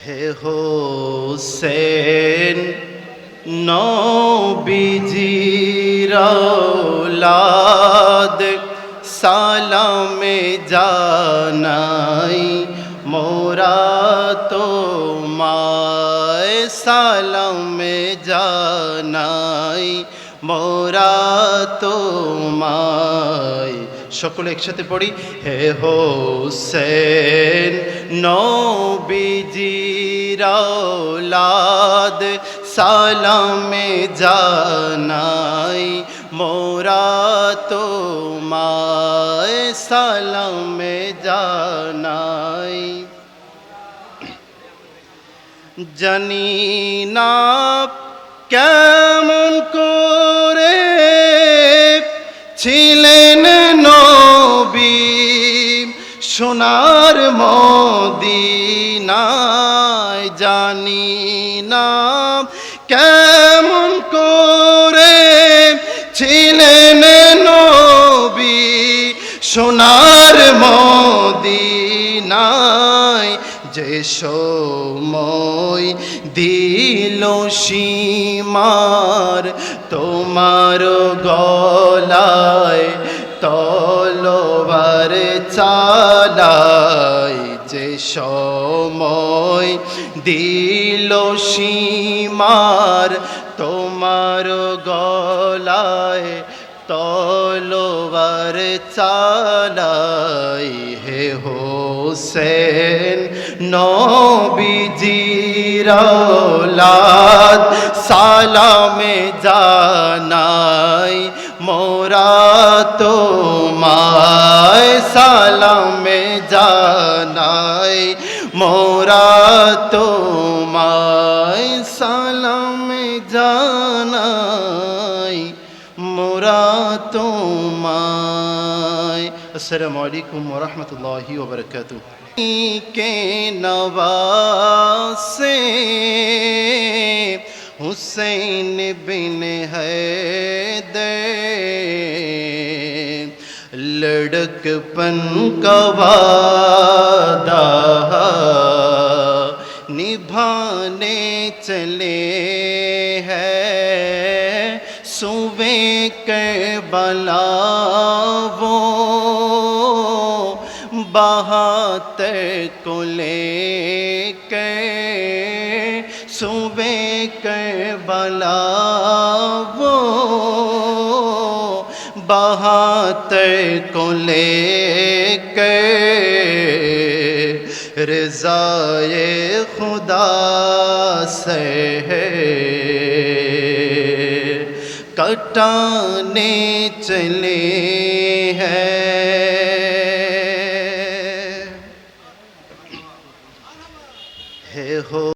হে হো সেন নবীজিরাদ সালামে জানাই মোরা তো মায় সালামে জানাই মোরা তো মায় সকলে একসাথে পড়ি। হে হো হোসেন নবীজিরাওলাদ সালামে জানাই মোরা তোমায়, সালামে জানাই। জানি না কেমন করে ছিলেন জানি না কেমন করে ছিলেন নবী সোনার মদিনায়? যে সময় দিল সীমার তোমার গলায় তলবার চালাই যে সময় দিল সীমার তোমার গলায় তলোবার চালাই হে হো হোসেন নবীজিরালাদ সালামে জানাই মোরা তোমায় সালামে জানাই মোরা তো سلام جانائی مرا تمائی السلام علیکم ورحمت اللہ وبرکاتہ کے نواسے حسین بن حید لڑک پن کا مسئلے ہے۔ صوبے کے بلا وہ بہات کو لے کے صوبے کے بلا وہ بہات کو لے کے رضائے خدا سے ہے۔ کٹانے چلے ہیں۔ ہے ہو